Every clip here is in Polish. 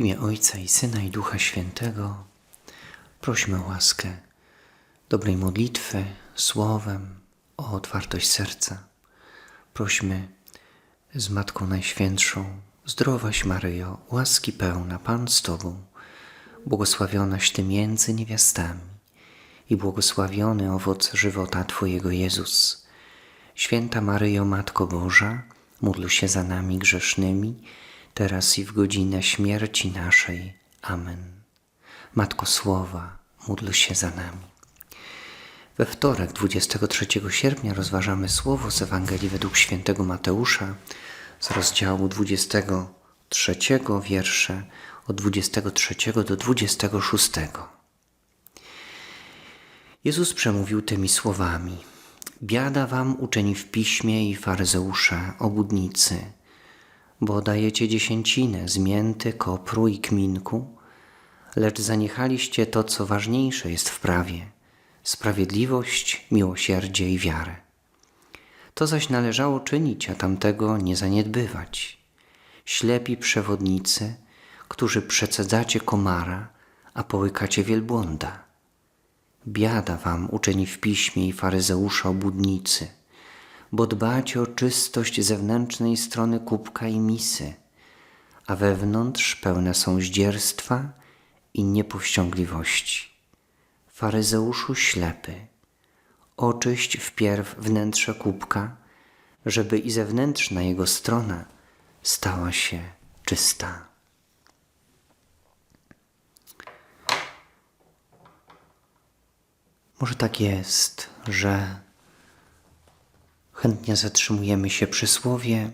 W imię Ojca i Syna i Ducha Świętego prośmy o łaskę dobrej modlitwy, słowem, o otwartość serca. Prośmy z Matką Najświętszą, zdrowaś Maryjo, łaski pełna, Pan z Tobą, błogosławionaś Ty między niewiastami i błogosławiony owoc żywota Twojego Jezus. Święta Maryjo, Matko Boża, módl się za nami grzesznymi, teraz i w godzinę śmierci naszej. Amen. Matko Słowa, módl się za nami. We wtorek, 23 sierpnia, rozważamy słowo z Ewangelii według świętego Mateusza z rozdziału 23 wiersze od 23 do 26. Jezus przemówił tymi słowami: Biada wam uczeni w piśmie i faryzeusze, obudnicy, bo dajecie dziesięcinę z mięty, kopru i kminku, lecz zaniechaliście to, co ważniejsze jest w prawie sprawiedliwość, miłosierdzie i wiarę. To zaś należało czynić, a tamtego nie zaniedbywać. Ślepi przewodnicy, którzy przecedzacie komara, a połykacie wielbłąda. Biada wam, uczeni w piśmie i faryzeusze obudnicy, bo dbacie o czystość zewnętrznej strony kubka i misy, a wewnątrz pełne są zdzierstwa i niepowściągliwości. Faryzeuszu ślepy, oczyść wpierw wnętrze kubka, żeby i zewnętrzna jego strona stała się czysta. Może tak jest, że chętnie zatrzymujemy się przy słowie,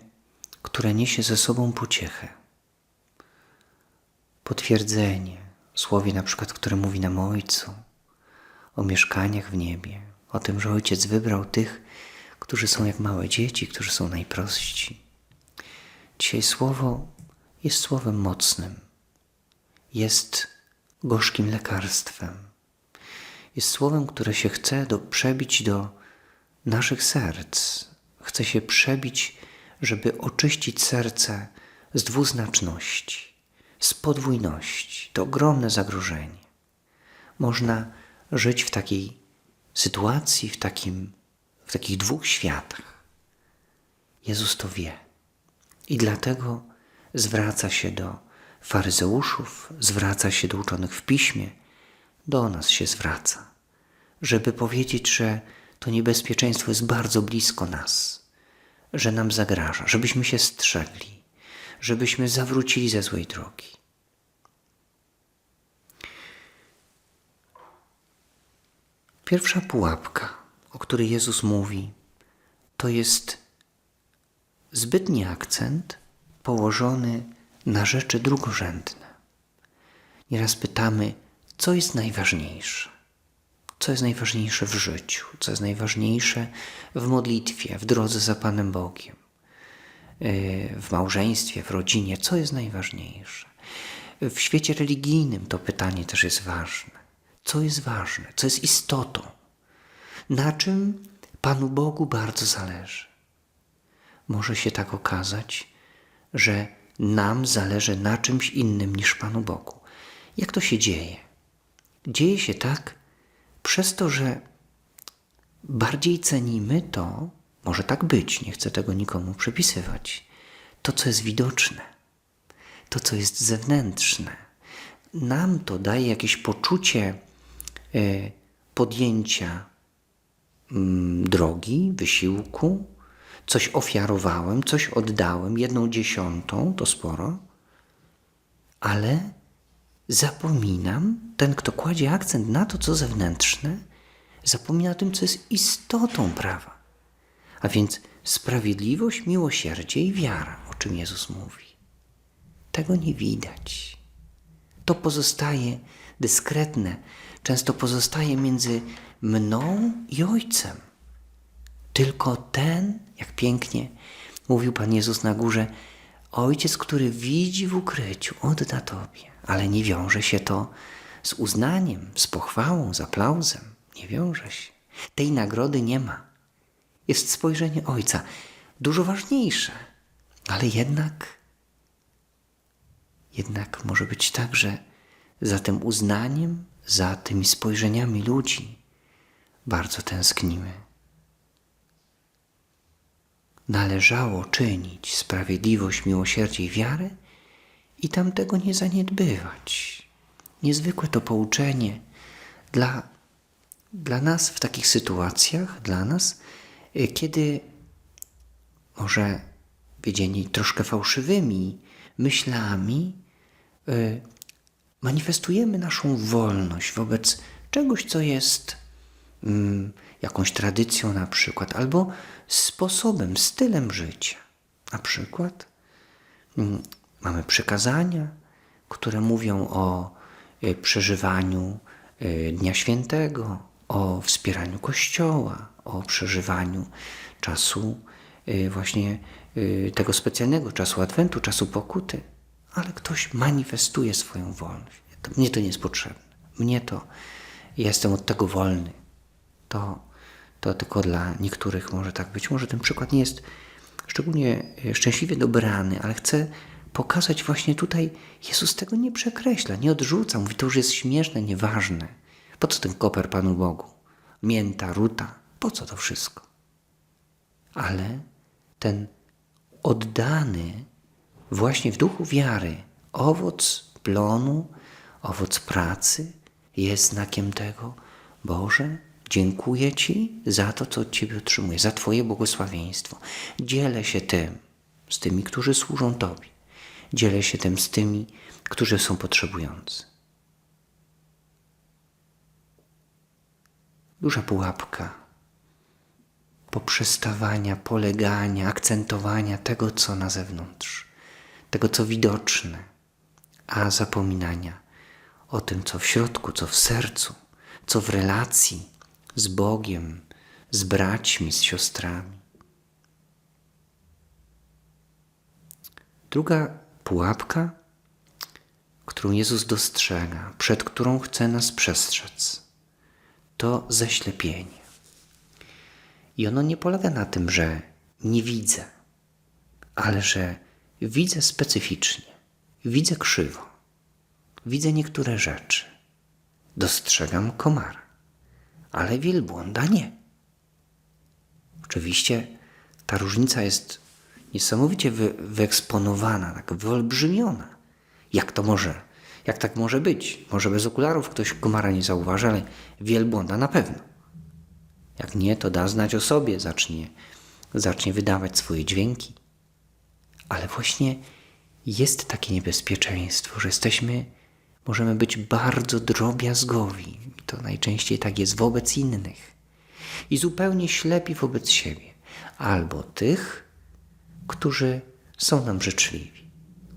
które niesie ze sobą pociechę, potwierdzenie, słowie na przykład, które mówi nam o Ojcu, o mieszkaniach w niebie, o tym, że Ojciec wybrał tych, którzy są jak małe dzieci, którzy są najprostsi. Dzisiaj słowo jest słowem mocnym, jest gorzkim lekarstwem, jest słowem, które się chce do, przebić do naszych serc, chce się przebić, żeby oczyścić serce z dwuznaczności, z podwójności. To ogromne zagrożenie. Można żyć w takiej sytuacji, w, takim, w takich dwóch światach. Jezus to wie. I dlatego zwraca się do faryzeuszów, zwraca się do uczonych w piśmie, do nas się zwraca, żeby powiedzieć, że to niebezpieczeństwo jest bardzo blisko nas, że nam zagraża, żebyśmy się strzegli, żebyśmy zawrócili ze złej drogi. Pierwsza pułapka, o której Jezus mówi, to jest zbytni akcent położony na rzeczy drugorzędne. Nieraz pytamy, co jest najważniejsze? Co jest najważniejsze w życiu? Co jest najważniejsze w modlitwie, w drodze za Panem Bogiem? Yy, w małżeństwie, w rodzinie, co jest najważniejsze? W świecie religijnym to pytanie też jest ważne co jest ważne, co jest istotą, na czym Panu Bogu bardzo zależy. Może się tak okazać, że nam zależy na czymś innym niż Panu Bogu. Jak to się dzieje? Dzieje się tak przez to, że bardziej cenimy to, może tak być, nie chcę tego nikomu przypisywać, to, co jest widoczne, to, co jest zewnętrzne. Nam to daje jakieś poczucie E, podjęcia mm, drogi, wysiłku, coś ofiarowałem, coś oddałem, jedną dziesiątą, to sporo, ale zapominam, ten, kto kładzie akcent na to, co zewnętrzne, zapomina o tym, co jest istotą prawa. A więc sprawiedliwość, miłosierdzie i wiara, o czym Jezus mówi. Tego nie widać. To pozostaje dyskretne, często pozostaje między mną i Ojcem. Tylko ten, jak pięknie mówił Pan Jezus na górze, Ojciec, który widzi w ukryciu, odda Tobie, ale nie wiąże się to z uznaniem, z pochwałą, z aplauzem. Nie wiąże się. Tej nagrody nie ma. Jest spojrzenie Ojca, dużo ważniejsze, ale jednak jednak może być tak, że za tym uznaniem, za tymi spojrzeniami ludzi bardzo tęsknimy. Należało czynić sprawiedliwość, miłosierdzie i wiarę i tamtego nie zaniedbywać. Niezwykłe to pouczenie dla, dla nas w takich sytuacjach, dla nas, y, kiedy może wiedzieni troszkę fałszywymi myślami, y, manifestujemy naszą wolność wobec czegoś, co jest mm, jakąś tradycją na przykład, albo sposobem, stylem życia. Na przykład mm, mamy przykazania, które mówią o y, przeżywaniu y, Dnia Świętego, o wspieraniu Kościoła, o przeżywaniu czasu y, właśnie tego specjalnego czasu Adwentu, czasu pokuty, ale ktoś manifestuje swoją wolność. Mnie to nie jest potrzebne. Mnie to, jestem od tego wolny. To, to tylko dla niektórych może tak być. Może ten przykład nie jest szczególnie szczęśliwie dobrany, ale chcę pokazać właśnie tutaj, Jezus tego nie przekreśla, nie odrzuca. Mówi, to już jest śmieszne, nieważne. Po co ten koper Panu Bogu? Mięta, ruta, po co to wszystko? Ale ten oddany właśnie w duchu wiary owoc plonu, owoc pracy jest znakiem tego, Boże, dziękuję Ci za to, co od Ciebie otrzymuję, za Twoje błogosławieństwo. Dzielę się tym z tymi, którzy służą Tobie. Dzielę się tym z tymi, którzy są potrzebujący. Duża pułapka poprzestawania, polegania, akcentowania tego, co na zewnątrz, tego, co widoczne, a zapominania o tym, co w środku, co w sercu, co w relacji z Bogiem, z braćmi, z siostrami. Druga pułapka, którą Jezus dostrzega, przed którą chce nas przestrzec, to zaślepienie. I ono nie polega na tym, że nie widzę, ale że widzę specyficznie, widzę krzywo, widzę niektóre rzeczy, dostrzegam komara, ale wielbłąda nie. Oczywiście ta różnica jest niesamowicie wy, wyeksponowana, tak wyolbrzymiona. Jak to może? Jak tak może być? Może bez okularów ktoś komara nie zauważy, ale wielbłąda na pewno. Jak nie, to da znać o sobie, zacznie, zacznie wydawać swoje dźwięki. Ale właśnie jest takie niebezpieczeństwo, że jesteśmy, możemy być bardzo drobiazgowi. To najczęściej tak jest wobec innych. I zupełnie ślepi wobec siebie. Albo tych, którzy są nam życzliwi,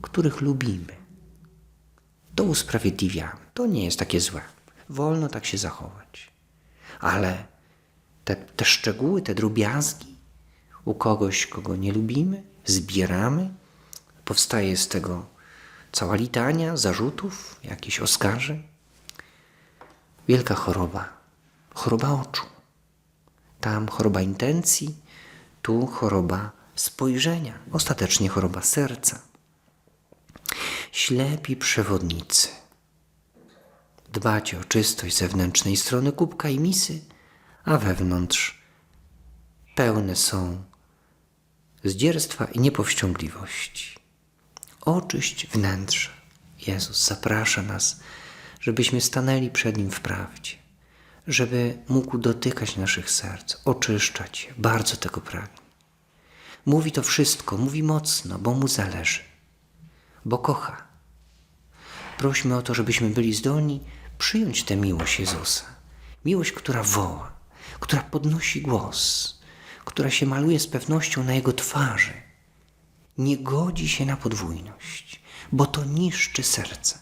których lubimy. To usprawiedliwiamy. To nie jest takie złe. Wolno tak się zachować. Ale te, te szczegóły, te drobiazgi u kogoś, kogo nie lubimy, zbieramy, powstaje z tego cała litania zarzutów, jakieś oskarżeń. Wielka choroba, choroba oczu. Tam choroba intencji, tu choroba spojrzenia, ostatecznie choroba serca. Ślepi przewodnicy. Dbacie o czystość zewnętrznej strony kubka i misy, a wewnątrz pełne są zdzierstwa i niepowściągliwości. Oczyść wnętrze. Jezus zaprasza nas, żebyśmy stanęli przed Nim w prawdzie, żeby mógł dotykać naszych serc, oczyszczać je. Bardzo tego pragnie. Mówi to wszystko, mówi mocno, bo Mu zależy, bo kocha. Prośmy o to, żebyśmy byli zdolni przyjąć tę miłość Jezusa. Miłość, która woła, która podnosi głos, która się maluje z pewnością na Jego twarzy. Nie godzi się na podwójność, bo to niszczy serce,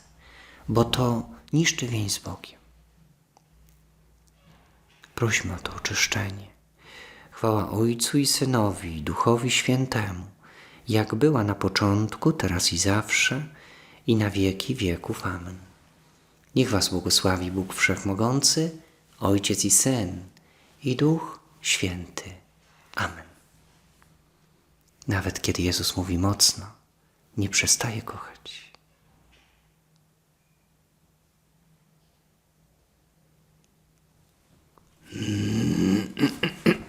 bo to niszczy więź z Bogiem. Prośmy o to oczyszczenie. Chwała Ojcu i Synowi, Duchowi Świętemu, jak była na początku, teraz i zawsze, i na wieki wieków. Amen. Niech Was błogosławi Bóg Wszechmogący, Ojciec i Syn, i Duch Święty. Amen. Nawet kiedy Jezus mówi mocno, nie przestaje kochać. Mm.